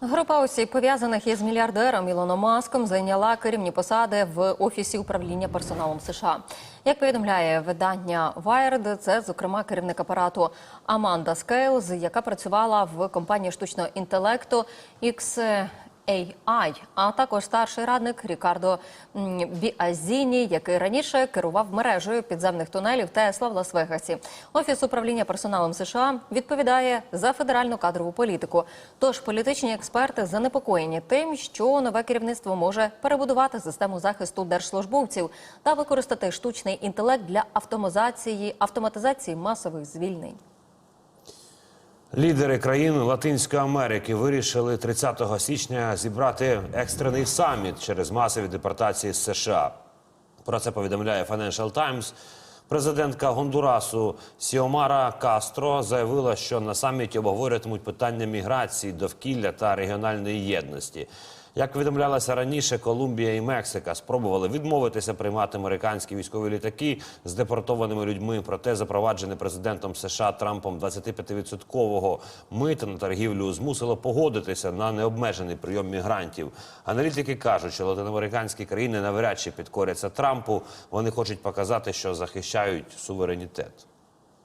Група осіб, пов'язаних із мільярдером Ілоном Маском, зайняла керівні посади в офісі управління персоналом США. Як повідомляє видання Wired, це зокрема керівник апарату Аманда Скейлз, яка працювала в компанії штучного інтелекту X. AI, а також старший радник Рікардо Біазіні, який раніше керував мережею підземних тунелів Тесла в Лас-Вегасі. Офіс управління персоналом США відповідає за федеральну кадрову політику. Тож політичні експерти занепокоєні тим, що нове керівництво може перебудувати систему захисту держслужбовців та використати штучний інтелект для автоматизації автоматизації масових звільнень. Лідери країн Латинської Америки вирішили 30 січня зібрати екстрений саміт через масові депортації з США. Про це повідомляє Financial Times. Президентка Гондурасу Сіомара Кастро заявила, що на саміті обговорюватимуть питання міграції, довкілля та регіональної єдності. Як повідомлялося раніше, Колумбія і Мексика спробували відмовитися приймати американські військові літаки з депортованими людьми. Проте запроваджене президентом США Трампом 25-відсоткового мита на торгівлю змусило погодитися на необмежений прийом мігрантів. Аналітики кажуть, що латиноамериканські країни навряд чи підкоряться Трампу. Вони хочуть показати, що захищають суверенітет.